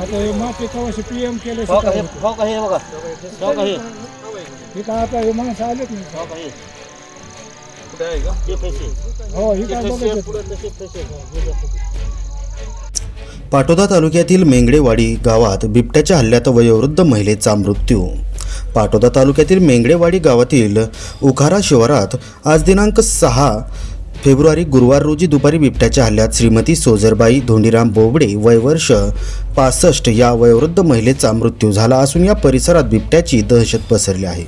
आता हे माती कवाशी केलं हो का हे? हो का हे बघा? हो का हे? ही काय आता हे माणसं आलेत नाही हो का हे? हे पैसे. हो ही हे काय पैसे बघायचं. पुढे तसे पैसे. हो, हे द्या पैसे. पाटोदा तालुक्यातील मेंगडेवाडी गावात बिबट्याच्या हल्ल्यात वयोवृद्ध महिलेचा मृत्यू. पाटोदा तालुक्यातील मेंगडेवाडी गावातील उखारा शिवारात आज दिनांक सहा फेब्रुवारी गुरुवार रोजी दुपारी बिबट्याच्या हल्ल्यात श्रीमती सोजरबाई धोंडीराम बोबडे वय वर्ष पासष्ट या वयोवृद्ध महिलेचा मृत्यू झाला असून या परिसरात बिबट्याची दहशत पसरली आहे.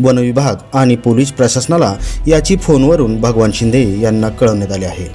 वन विभाग आणि पोलीस प्रशासनाला याची फोनवरून भगवान शिंदे यांना कळवण्यात आले आहे.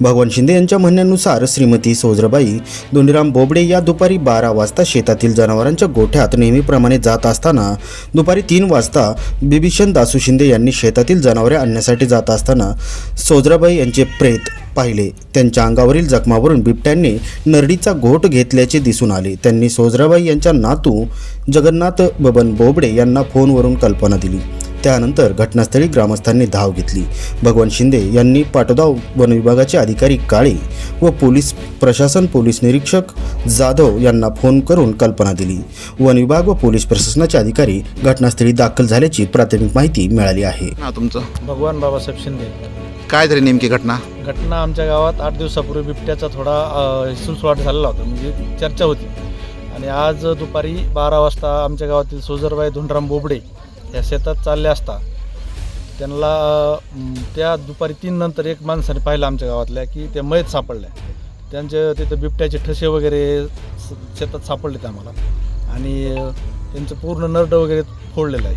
भगवान शिंदे यांच्या म्हणण्यानुसार श्रीमती सोजरबाई धोंडीराम बोबडे या दुपारी बारा वाजता शेतातील जनावरांच्या गोठ्यात नेहमीप्रमाणे जात असताना दुपारी तीन वाजता बिभीषण दासू शिंदे यांनी शेतातील जनावरे आणण्यासाठी जात असताना सोजराबाई यांचे प्रेत पाहिले. त्यांच्या अंगावरील जखमावरून बिबट्यांनी नरडीचा घोट घेतल्याचे दिसून आले. त्यांनी सोजराबाई यांच्या नातू जगन्नाथ बबन बोबडे यांना फोनवरून कल्पना दिली. त्यानंतर घटनास्थळी ग्रामस्थांनी धाव घेतली. भगवान शिंदे यांनी पाटोदा वन विभागाचे अधिकारी काळे व पोलीस प्रशासन पोलीस निरीक्षक जाधव यांना फोन करून कल्पना दिली. वन विभाग व पोलीस प्रशासनाचे अधिकारी घटनास्थळी दाखल झाल्याची प्राथमिक माहिती मिळाली आहे. ना तुमचं? भगवान बाबासाहेब शिंदे. काय झाली नेमकी घटना? घटना आमच्या गावात आठ दिवसापूर्वी बिबट्याचा थोडा अ, सुळसुळाट झालेला होता. म्हणजे चर्चा होती. आणि आज दुपारी बारा वाजता आमच्या गावातील सोजरबाई धुंडराम बोबडे या शेतात चालले असता त्यांना त्या दुपारी तीन नंतर एक माणसाने पाहिलं आमच्या गावातल्या की त्या मयत सापडल्या. त्यांचे तिथं बिबट्याचे ठसे वगैरे स- शेतात सापडलेत आम्हाला. आणि त्यांचं पूर्ण नरड वगैरे फोडलेलं आहे.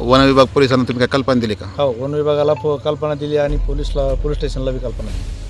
वन विभाग पोलिसांना तुम्ही काय कल्पना दिली का? हो वन विभागाला प- कल्पना दिली आणि पोलीसला पोलीस स्टेशनला बी कल्पना दिली.